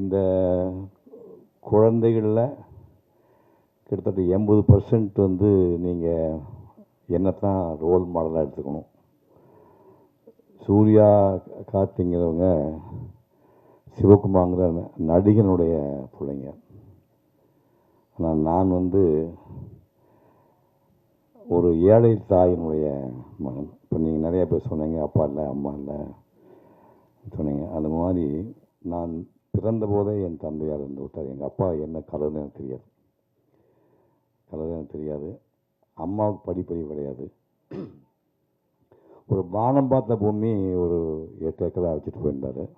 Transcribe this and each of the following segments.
இந்த குழந்தைகளில் கிட்டத்தட்ட எண்பது பர்சன்ட் வந்து நீங்கள் என்னத்தான் ரோல் மாடலாக எடுத்துக்கணும். சூர்யா கார்த்திங்கிறவங்க சிவகுமாங்கிற நடிகனுடைய பிள்ளைங்க. ஆனால் நான் வந்து ஒரு ஏழை தாயினுடைய மகன். இப்போ நீங்கள் நிறையா பேர் சொன்னீங்க அப்பா இல்லை அம்மா இல்லை சொன்னீங்க. அந்த மாதிரி நான் பிறந்த போதே என் தந்தையார் இருந்து விட்டார். எங்கள் அப்பா என்ன கலர்னு எனக்கு தெரியாது. கலர் எனக்கு தெரியாது. அம்மாவுக்கு படிப்பறிவு கிடையாது. ஒரு வானம் பார்த்த பூமி ஒரு எட்டு ஏக்கராக வச்சுட்டு போயிருந்தார்.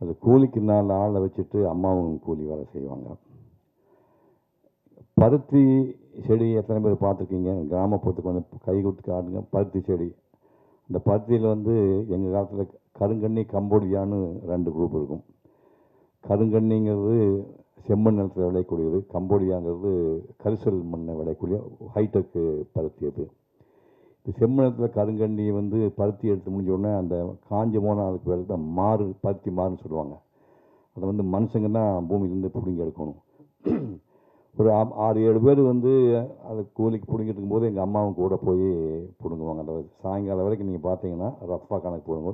அது கூலிக்கு நாலு ஆளை வச்சுட்டு அம்மாவும் கூலி வேலை செய்வாங்க. பருத்தி செடி எத்தனை பேர் பார்த்துருக்கீங்க? கிராமப்புறத்துக்கு வந்து கை கொடுத்து காட்டுங்க. பருத்தி செடி. இந்த பருத்தியில் வந்து எங்கள் காலத்தில் கருங்கண்ணி கம்போடியான்னு ரெண்டு குரூப் இருக்கும். கருங்கண்ணிங்கிறது செம்மண் நிலத்தில் விளையக்கூடியது. கம்போடியாங்கிறது கரிசல் மண்ணை விளையக்கூடிய ஹைடெக்கு பருத்தி அது. இந்த செம்மணத்தில் கருங்கண்ணி வந்து பருத்தி எடுத்து முடிஞ்ச உடனே அந்த காஞ்ச போன அதுக்கு வேலை தான் மாறு பருத்தி மாறுன்னு சொல்லுவாங்க. அதை வந்து மனுஷங்க தான் பூமியிலேருந்து பிடுங்கி எடுக்கணும். ஒரு ஆ- ஆறு ஏழு பேர் வந்து அது கூலிக்கு பிடுங்கிட்டு இருக்கும்போது எங்கள் அம்மாவும் கூட போய் பிடுங்குவாங்க. அந்த சாயங்காலம் வரைக்கும் நீங்கள் பார்த்தீங்கன்னா ரஃபாக கணக்கு போடுங்க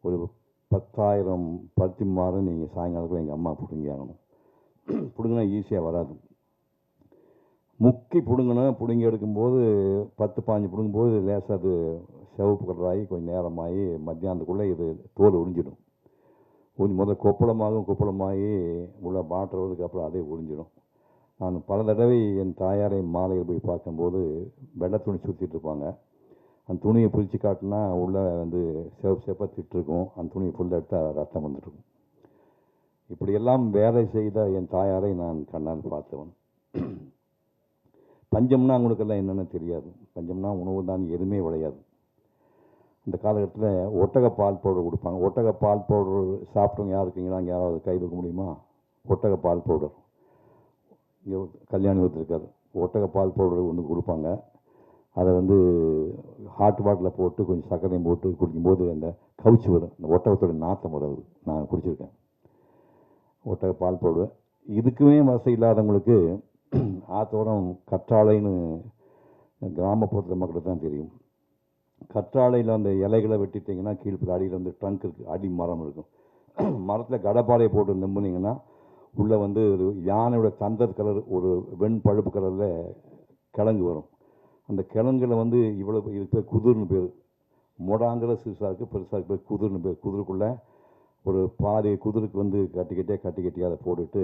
ஒரு பத்தாயிரம் பருத்தி மாறு நீங்கள் சாயங்காலத்தில் எங்கள் அம்மா பிடுங்கி ஆகணும். பிடுங்கினா ஈஸியாக வராது. முக்கி பிடுங்கணும் பிடுங்கி எடுக்கும்போது பத்து பாஞ்சு பிடுங்கும்போது லேசாக அது சிவப்பு கலராகி கொஞ்சம் நேரமாகி மத்தியானத்துக்குள்ளே இது தோல் உறிஞ்சிடும். உறிஞ்சி முதல்ல கொப்பளமாகும் கொப்பளமாகி உள்ள மாட்டுறதுக்கு அப்புறம் அதே உறிஞ்சிடும். நான் பல தடவை என் தாயாரை மாலையில் போய் பார்க்கும்போது வெள்ளை துணி சுற்றிட்டு இருப்பாங்க. அந்த துணியை பிரித்து காட்டினா உள்ளே வந்து சிவப்பு சேப்பாக திட்டிருக்கும். அந்த துணியை ஃபுல்லாக எடுத்தால் ரத்தம் வந்துட்டுருக்கும் இப்படியெல்லாம் வேலை செய்த என் தாயாரை நான் கண்ணால் பார்த்தவன். பஞ்சம்னா அவங்களுக்கெல்லாம் என்னென்னு தெரியாது. பஞ்சம்னா உணவு தான் எதுவுமே விளையாது. அந்த காலகட்டத்தில் ஒட்டக பால் பவுடர் கொடுப்பாங்க. ஒட்டக பால் பவுடர் சாப்பிட்டவங்க யார் இருக்கீங்களா? அங்கே யாராவது கை தூக்க முடியுமா? ஒட்டக பால் பவுடர். இங்கே கல்யாணி ஒருத்தருக்கார் ஒட்டக பால் பவுடர் ஒன்று கொடுப்பாங்க. அதை வந்து ஹாட் வாட்டரில் போட்டு கொஞ்சம் சர்க்கரையும் போட்டு குடிக்கும்போது அந்த கவுச்சி வரும். அந்த ஒட்டகத்தோட நாத்தம் வராது நான் குடிச்சிருக்கேன். ஒட்டக பால் போடுவேன். இதுக்குமே வசதி இல்லாதவங்களுக்கு ஆத்தோரம் கற்றாழைன்னு கிராமப்புறத்தில் மக்களுக்கு தான் தெரியும். கற்றாழையில் அந்த இலைகளை வெட்டிட்டிங்கன்னா கீழ்ப்புற அடியில் வந்து ட்ரங்க் இருக்குது அடி மரம் இருக்கும். மரத்தில் கடப்பாறையை போட்டு நம்பினீங்கன்னா உள்ளே வந்து ஒரு யானையோட தந்தர் கலர் ஒரு வெண் பழுப்பு கலரில் கிழங்கு வரும். அந்த கிழங்குல வந்து இவ்வளோ இதுக்கு பேர் குதிர்னு பேர். மொடாங்கிற சிறுசாக இருக்குது பெருசாக இருக்கு பேர் குதிர்னு பேர். குதிருக்குள்ளே ஒரு பாதி குதிருக்கு வந்து கட்டி கட்டியாக கட்டி கட்டியாக அதை போட்டுட்டு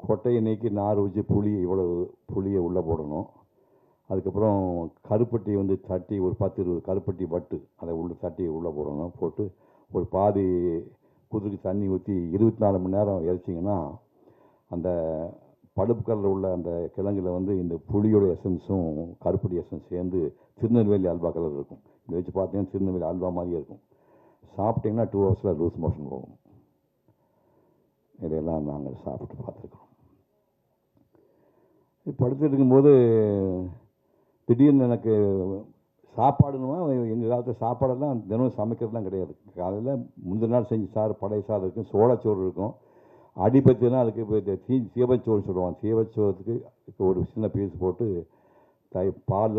கொட்டையை நீக்கி நார் வச்சு புளி இவ்வளவு புளியை உள்ளே போடணும். அதுக்கப்புறம் கருப்பட்டி வந்து தட்டி ஒரு பத்து இருபது கருப்பட்டி வட்டு அதை உள்ள தட்டி உள்ளே போடணும். போட்டு ஒரு பாதி குதிரைக்கு தண்ணி ஊற்றி இருபத்தி நாலு மணி நேரம் இறைச்சிங்கன்னா அந்த பழுப்பு கலரில் உள்ள அந்த கிழங்குல வந்து இந்த புளியோட எசன்ஸும் கருப்படி எசன்ஸ் சேர்ந்து திருநெல்வேலி அல்வா கலர் இருக்கும். இதை வச்சு பார்த்தீங்கன்னா திருநெல்வேலி அல்வா மாதிரியே இருக்கும். சாப்பிட்டீங்கன்னா டூ ஹவர்ஸில் லூஸ் மோஷன் போகும். இதையெல்லாம் நாங்கள் சாப்பிட்டு பார்த்துருக்குறோம். படுத்துட்டு இருக்கும்போது திடீர்னு எனக்கு சாப்பாடுன்னா எங்கள் காலத்தில் சாப்பாடெல்லாம் தினமும் சமைக்கிறதுலாம் கிடையாது. காலையில் முந்தின நாள் செஞ்சு சாறு பழைய சாறு இருக்கும் சோளச்சோறு இருக்கும். அடிபத்தினா அதுக்கு இப்போ இந்த தீ சீவச்சோறு சொல்லுவாங்க. சீவச்சோறுக்கு இப்போ ஒரு சின்ன பீஸ் போட்டு தை பால்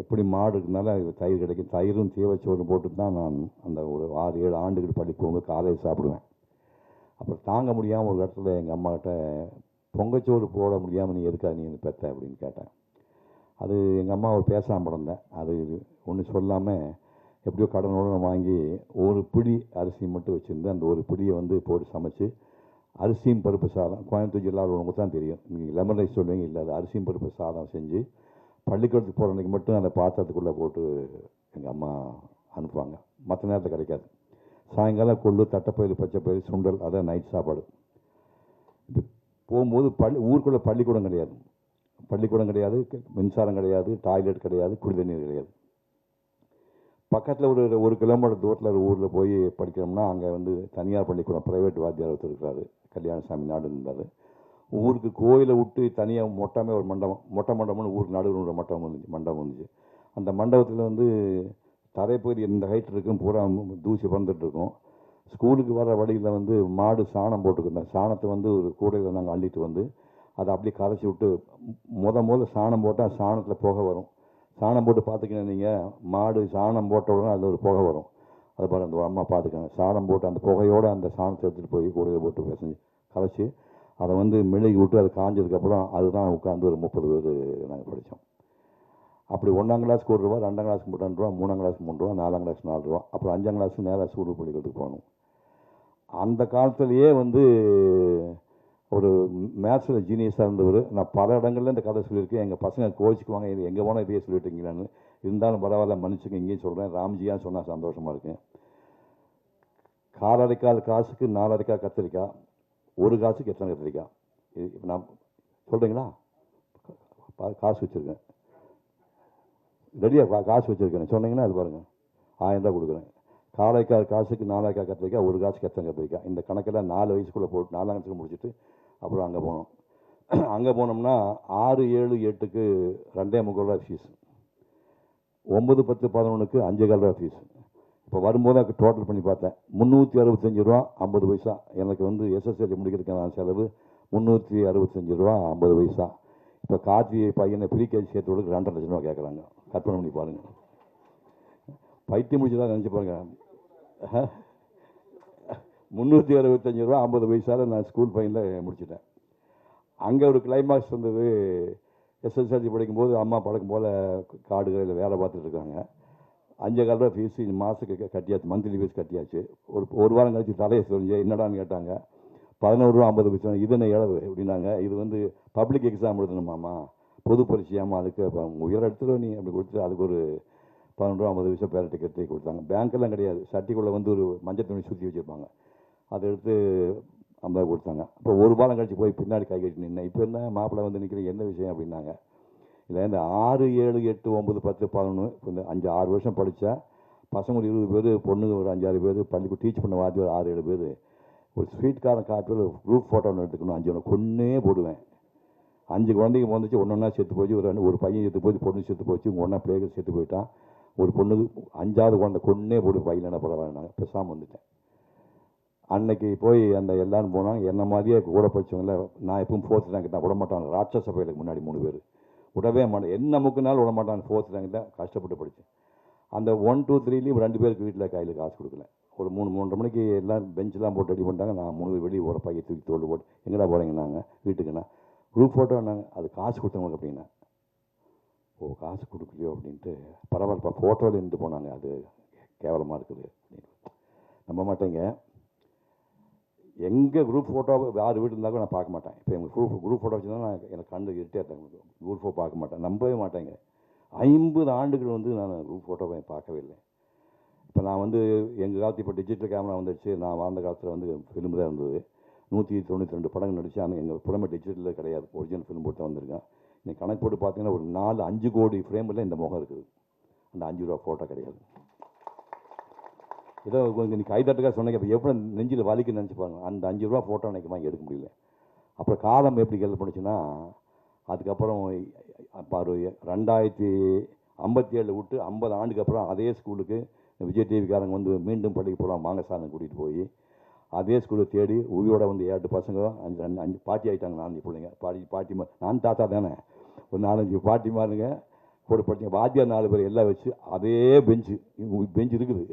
எப்படி மாடு இருக்கனால தயிர் கிடைக்கும். தயிரும் சீவச்சோறும் போட்டு தான் நான் அந்த ஒரு ஆறு ஏழு ஆண்டுகள் படிப்பவங்க காலையில் சாப்பிடுவேன். அப்புறம் தாங்க முடியாமல் ஒரு இடத்துல எங்கள் அம்மாக்கிட்ட பொங்கச்சோறு போட முடியாமல் நீ எதுக்காக நீ பெற்ற பெத்த? அப்படின்னு கேட்டேன். அது எங்கள் அம்மா ஒரு பேசாமல் இருந்தேன். அது ஒன்றும் சொல்லாமல் எப்படியோ கடனோடு நான் வாங்கி ஒரு பிடி அரிசி மட்டும் வச்சுருந்து அந்த ஒரு பிடியை வந்து போட்டு சமைச்சு அரிசியும் பருப்பு சாதம். கோயம்புத்தூர் ஜில்லாவில் உங்களுக்கு தான் தெரியும். நீங்கள் லெமன் ரைஸ் சொல்லுவீங்க இல்லை அது அரிசியும் பருப்பு சாதம் செஞ்சு பள்ளிக்கூடத்துக்கு போகிற அன்றைக்கி மட்டும் அந்த பாத்திரத்துக்குள்ளே போட்டு எங்கள் அம்மா அனுப்புவாங்க. மற்ற நேரத்தில் கிடைக்காது. சாயங்காலம் கொள்ளு தட்டைப்பயிறு பச்சைப்பயிறு சுண்டல் அதான் நைட் சாப்பாடு. போகும்போது பள்ளி ஊருக்குள்ளே பள்ளிக்கூடம் கிடையாது. பள்ளிக்கூடம் கிடையாது மின்சாரம் கிடையாது டாய்லெட் கிடையாது குடிதண்ணீர் கிடையாது. பக்கத்தில் ஒரு ஒரு கிலோமீட்டர் தூரத்தில் ஒரு ஊரில் போய் படிக்கிறோம்னா அங்கே வந்து தனியார் பள்ளிக்கூடம் ப்ரைவேட் வாத்தியார் ஒருத்தர் இருக்காரு. கல்யாணசாமி நாடு இருந்தார். ஊருக்கு கோயிலை விட்டு தனியாக மொட்டமே ஒரு மண்டபம் மொட்டை மண்டபம்னு ஊருக்கு நடுவில் ஒரு மண்டபம் இருந்துச்சு மண்டபம் இருந்துச்சு. அந்த மண்டபத்தில் வந்து தரைப்பகுதி இந்த ஹைட் இருக்கும் பூரா தூசி பறந்துட்டுருக்கோம் ஸ்கூலுக்கு வர வழியில் வந்து மாடு சாணம் போட்டுருந்தேன் சாணத்தை வந்து ஒரு கூடையில் நாங்கள் அள்ளிட்டு வந்து அதை அப்படியே கரைச்சி விட்டு முத முதல்ல சாணம் போட்டால் சாணத்தில் புகை வரும். சாணம் போட்டு பார்த்துக்கணும் நீங்கள் மாடு சாணம் போட்ட உடனே அதில் ஒரு புகை வரும். அதை பாருங்கள் அந்த அம்மா பார்த்துக்கணும் சாணம் போட்டு அந்த புகையோடு அந்த சாணத்தை எடுத்துகிட்டு போய் கூடையில் போட்டு பிசைஞ்சு கலைச்சி அதை வந்து மெழுகி விட்டு அது காஞ்சதுக்கப்புறம் அதுதான் உட்காந்து ஒரு முப்பது பேர் நாங்கள் படித்தோம் அப்படி ஒன்றாம் கிளாஸ்க்கு ஒரு ரூபா ரெண்டாம் கிளாஸ்க்கு ரெண்டு ரூபா மூணாம் கிளாஸ்க்கு மூணு ரூபா நாலாம் கிளாஸ் நாலு ரூபா. அப்புறம் அஞ்சாம் கிளாஸ் நேராக சூடு பள்ளிக்கூடத்துக்கு போகணும். அந்த காலத்துலேயே வந்து ஒரு மேத்ஸில் ஜீனியஸாக இருந்தவர். நான் பல இடங்களில் இந்த கதை சொல்லியிருக்கேன். எங்கள் பசங்க கோச்சிக்குவாங்க இது எங்கே போனால் இதையே சொல்லிட்டீங்களான்னு. இருந்தாலும் பரவாயில்ல மன்னிச்சுங்க இங்கேயும் சொல்கிறேன் ராம்ஜியாக சொன்னால் சந்தோஷமாக இருக்கேன் காலரைக்கால் காசுக்கு நாலரைக்காய் கத்திரிக்காய் ஒரு காசுக்கு எத்தனை கத்திரிக்காய் இது இப்போ நான் சொல்கிறீங்களா பா- காசு வச்சுருக்கேன். ரெடியாக காசு வச்சுருக்கேன். சொன்னீங்கன்னா அது பாருங்கள் ஆயிரம் ரூபாய் கொடுக்குறேன். காலைக்கால் காசுக்கு நாலாய்க்கா கத்திரிக்காய் ஒரு காசு எத்தனை கத்திரிக்காய் இந்த கணக்கில் நாலு வயசுக்குள்ளே போட்டு நாலாம் கணக்கு முடிச்சுட்டு அப்புறம் அங்கே போனோம். அங்கே போனோம்னா ஆறு ஏழு எட்டுக்கு ரெண்டே முக்கால் ரூபா ஃபீஸ் ஒம்பது பத்து பதினொன்றுக்கு அஞ்சு கால் ரூபா ஃபீஸ் இப்போ வரும்போது அதுக்கு டோட்டல் பண்ணி பார்த்தேன். முந்நூற்றி அறுபத்தஞ்சு ரூபா ஐம்பது பைசா. எனக்கு வந்து எஸ்எஸ்எல்சி முடிக்கிறதுக்கான செலவு முந்நூற்றி அறுபத்தஞ்சு ரூபா ஐம்பது பைசா. இப்போ கார்த்திகை பையனை ப்ரீகேஜி சேர்த்து விட ரெண்டரை லட்சம் ரூபா கேட்குறாங்க கற்பனை பண்ணி பாருங்கள் பைத்தியம் முடிச்சுதான் நினச்சி பாருங்கள் முந்நூற்றி அறுபத்தஞ்சி ரூபா ஐம்பது வயசால் நான் ஸ்கூல் பையனில் முடிச்சிட்டேன். அங்கே ஒரு கிளைமாக்ஸ் வந்தது. எஸ்எஸ்எல்சி படிக்கும்போது அம்மா பழக்கம் போல் காடு கடையில் வேலை பார்த்துட்டு இருக்காங்க. அஞ்சு கால் ரூபா ஃபீஸ் மாதத்துக்கு கட்டியாச்சு. மந்த்லி ஃபீஸ் கட்டியாச்சு. ஒரு ஒரு வாரம் கழிச்சு தலையை சொல்லி என்னடான்னு கேட்டாங்க. பதினோரு ரூபா ஐம்பது பைசா. இது என்ன இழவு? அப்படின்னாங்க. இது வந்து பப்ளிக் எக்ஸாம் எழுதணுமாம்மா. பொது பரீட்சையாமா அதுக்கு உயர் இடத்துல நீ. அப்படி கொடுத்து அதுக்கு ஒரு பன்னெண்டு ரூபா ஐம்பது பைசா பேர டிக்கெட் கொடுத்தாங்க பேங்க்கெல்லாம் கிடையாது. சட்டிக்குள்ளே வந்து ஒரு மஞ்சள் துணி சுற்றி வச்சுருப்பாங்க. அதை எடுத்து ஐம்பது கொடுத்தாங்க. அப்போ ஒரு வாரம் கழிச்சு போய் பின்னாடி கை கட்டி நின்னேன். இப்போ என்ன மாப்பிள்ளை வந்து நிற்கிறேன் என்ன விஷயம் அப்படின்னாங்க. இல்லை இந்த ஆறு ஏழு எட்டு ஒம்பது பத்து பதினொன்று இப்போ இந்த அஞ்சு ஆறு வருஷம் படித்தா பசங்க ஒரு இருபது பேர் பொண்ணுங்க ஒரு அஞ்சாறு பேர் பள்ளிக்கு டீச் பண்ண வாத்தி ஒரு ஆறு ஏழு பேர். ஒரு ஸ்வீட்காரன் காப்பியில் ஒரு குரூப் ஃபோட்டோ ஒன்று எடுத்துக்கணும். அஞ்சு ஒன்று கொன்னே போடுவேன். அஞ்சு குழந்தைங்க வந்துச்சு ஒன்று ஒன்றா செத்து போச்சு. ஒரு ஒரு பையன் செத்து போச்சு. பொண்ணு செத்து போச்சு. ஒன்றா பிள்ளைகள் செத்து போயிட்டான். ஒரு பொண்ணுக்கு அஞ்சாவது குழந்தை கொன்னே போடு பையில் என்ன பரவாயில்ல பேசாமல் வந்துட்டேன். அன்னைக்கு போய் அந்த எல்லாரும் போனாங்க. என்ன மாதிரியே கூட படித்தவங்கள நான் எப்பவும் ஃபோர்த் ரேங்க் தான் விட மாட்டாங்க ராட்சச பயிலுக்கு முன்னாடி மூணு பேர். விடவே மாட்டேன். என்ன முக்குனாலும் விட மாட்டாங்க. ஃபோர்த் ரேங்க் தான் கஷ்டப்பட்டு படித்தேன் அந்த ஒன் டூ த்ரீலேயும் ரெண்டு பேருக்கு வீட்டில் கையில் காசு கொடுக்கல. ஒரு மூணு மூன்றரை மணிக்கு எல்லாம் பெஞ்செலாம் போட்டு ரெடி பண்ணிட்டாங்க. நான் மூணு வெளியே ஒரு பையன் தூக்கி தோல் போட்டு எங்கடா போகிறீங்க நாங்கள் வீட்டுக்குண்ணா குரூப் ஃபோட்டோ அது காசு கொடுத்தவங்களுக்கு அப்படின்னா. ஓ காசு கொடுக்கலையோ அப்படின்ட்டு பரவாயில்லப்பா ஃபோட்டோவில் இருந்து போனாங்க. அது கேவலமாக இருக்குது. நம்ப மாட்டேங்க. எங்கள் குரூப் ஃபோட்டோ யார் வீடு இருந்தாலும் நான் பார்க்க மாட்டேன். இப்போ எங்கள் குரூப் குரூப் ஃபோட்டோ வச்சுருந்தா நான் எனக்கு கண்டு இருட்டே குரூப் ஃபோட்டோ பார்க்க மாட்டேன். நம்பவே மாட்டேங்க. ஐம்பது ஆண்டுகள் வந்து நான் குரூப் ஃபோட்டோவை பார்க்கவே இல்லை. இப்போ நான் வந்து எங்கள் காலத்து இப்போ டிஜிட்டல் கேமரா வந்துடுச்சு. நான் வாழ்ந்த காலத்தில் வந்து ஃபிலிம் தான் இருந்தது. நூற்றி தொண்ணூற்றி ரெண்டு படங்கள் நடித்து ஆனால் எங்கள் புறமே டிஜிட்டலில் கிடையாது. ஒரிஜினல் ஃபிலிம் போட்டு வந்திருக்கேன். நீங்கள் கணக்கு போட்டு பார்த்தீங்கன்னா ஒரு நாலு அஞ்சு கோடி ஃப்ரேமில் இந்த முகம் இருக்குது. அந்த அஞ்சு ரூபா ஃபோட்டோ கிடையாது. ஏதோ கொஞ்சம் நீ கைதட்டுக்காக சொன்னீங்க இப்போ எப்படி நெஞ்சில் வலிக்கு நினச்சி பாருங்க. அந்த அஞ்சு ரூபா ஃபோட்டோ எனக்கு வாங்கி எடுக்க முடியல. அப்புறம் காலம் எப்படி கேள்வி பண்ணுச்சுன்னா அதுக்கப்புறம் அப்போ ரெண்டாயிரத்தி ஐம்பத்தி ஏழில் விட்டு ஐம்பது ஆண்டுக்கு அப்புறம் அதே ஸ்கூலுக்கு விஜய் டிவிக்காரங்க வந்து மீண்டும் பள்ளிக்கு போகலாம் வாங்க சார்னு கூட்டிகிட்டு போய் அதே ஸ்கூலை தேடி உயிரோட வந்து ஏழு பசங்க அஞ்சு அஞ்சு பாட்டி ஆகிட்டாங்க நான் பிள்ளைங்க. பாட்டி பாட்டி நான் தாத்தா தானே. ஒரு நாலஞ்சு பாட்டிமாருங்க கூட படிச்சு வாத்தியார் நாலு பேர் எல்லாம் வச்சு அதே பெஞ்சு பெஞ்சு இருக்குது.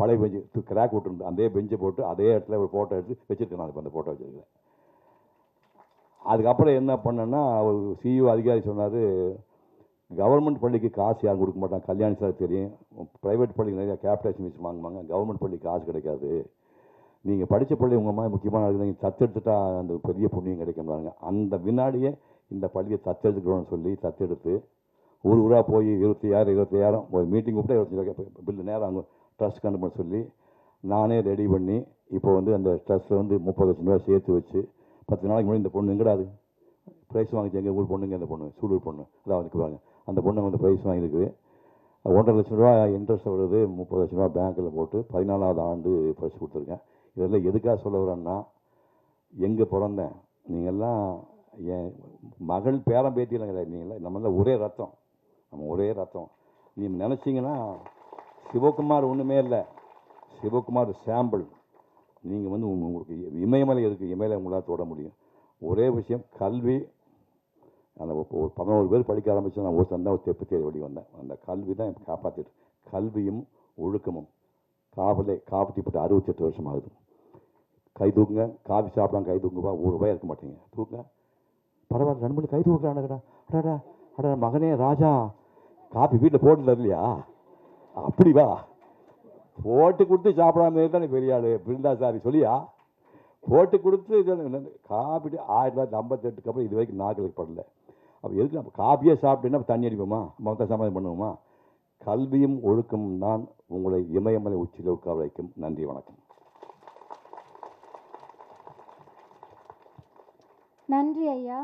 பழைய பெஞ்சு கிராக் விட்டுருந்து அதே பெஞ்சை போட்டு அதே இடத்துல ஒரு ஃபோட்டோ எடுத்து வச்சுருக்கேன் நான் இப்போ அந்த ஃபோட்டோ வச்சுருக்கேன். அதுக்கப்புறம் என்ன பண்ணேன்னா ஒரு சிஇஓ அதிகாரி சொன்னார் கவர்மெண்ட் பள்ளிக்கு காசு யாரும் கொடுக்க மாட்டாங்க. கல்யாணி சார் தெரியும். ப்ரைவேட் பள்ளிக்கு நிறையா கேபிடேஷன் வச்சு வாங்குவாங்க. கவர்மெண்ட் பள்ளிக்கு காசு கிடைக்காது. நீங்கள் படித்த பள்ளி உங்கள் மாதிரி முக்கியமான நீங்கள் தத்தெடுத்துட்டா அந்த பெரிய புண்ணியம் கிடைக்கும்னாங்க அந்த வினாடியே இந்த பள்ளியை தத்தெடுத்துக்கிறோம்னு சொல்லி தத்தெடுத்து ஊர் ஊராக போய் இருபத்தையாயிரம் இருபத்தையாயிரம் ஒரு மீட்டிங் கூப்பிட்டு இருபத்தஞ்சு பில்லு நேரம் அங்கே ட்ரஸ்ட் கண்டு பண்ண சொல்லி நானே ரெடி பண்ணி இப்போ வந்து அந்த ட்ரஸ்ட்டில் வந்து முப்பது லட்சம் ரூபாய் சேர்த்து வச்சு பத்து நாளைக்கு முன்னாடி இந்த பொண்ணு எங்கடாது ப்ரைஸ் வாங்கிச்சு எங்கள் ஊர் பொண்ணுங்க அந்த பொண்ணு சூலூர் பொண்ணு அதான் வந்துக்குவாங்க அந்த பொண்ணு வந்து ப்ரைஸ் வாங்கியிருக்கு. ஒன்றரை லட்சம் ரூபா இன்ட்ரெஸ்ட் வருது முப்பது லட்சம் ரூபா பேங்க்கில் போட்டு பதினாலாவது ஆண்டு பரிசு கொடுத்துருக்கேன். இதெல்லாம் எதுக்காக சொல்ல வரேன்னா எங்கே பிறந்தேன் நீங்கள்லாம் என் மகள் பேரம் பேத்தியெல்லாம் கிடையாது நீங்கள். நம்ம தான் ஒரே ரத்தம். நம்ம ஒரே ரத்தம். நீங்கள் நினச்சிங்கன்னா சிவகுமார் ஒன்றுமே இல்லை. சிவகுமார் சாம்பிள். நீங்கள் வந்து உங்களுக்கு இமயமலை இருக்குது இமயமலை உங்களால் தொட முடியும். ஒரே விஷயம் கல்வி. அந்த ஒரு பதினோரு பேர் படிக்க ஆரம்பித்து நான் ஒரு சந்தா ஒரு தெப்பு தேடி வழி வந்தேன். அந்த கல்வி தான் காப்பாற்றிட்டு கல்வியும் ஒழுக்கமும். காவலே காப்பாற்றிப்பட்டு அறுபத்தெட்டு வருஷம் ஆகுது. கை தூக்குங்க. காஃபி சாப்பிடலாம் கை தூங்குவா ஒரு ரூபாய் இருக்க மாட்டேங்க. தூக்குங்க. பரவாயில்ல ரெண்டு மணி கை தூக்குறானுங்கடா. அடடா அடடா மகனே ராஜா. காப்பி வீட்டில் போட்டுல இல்லையா? அப்படி வா. போட்டு கொடுத்து சாப்பிடாம இருந்தா பெரிய ஆள் பிருந்தா சாரி சொல்லியா? போட்டு கொடுத்து காப்பி ஆயிரத்தி தொள்ளாயிரத்தி ஐம்பத்தெட்டுக்கு அப்புறம் இது வரைக்கும் நாக்களுக்கு படல. அப்போ எதுக்கு நம்ம காப்பியே சாப்பிட்டேன்னா தண்ணி அடிப்போமா? மொத்த சமாதம் பண்ணுவோமா? கல்வியும் ஒழுக்கமும் தான் உங்களை இமயமலை உச்சியில் உட்கார வைக்கும். நன்றி வணக்கம். நன்றி ஐயா.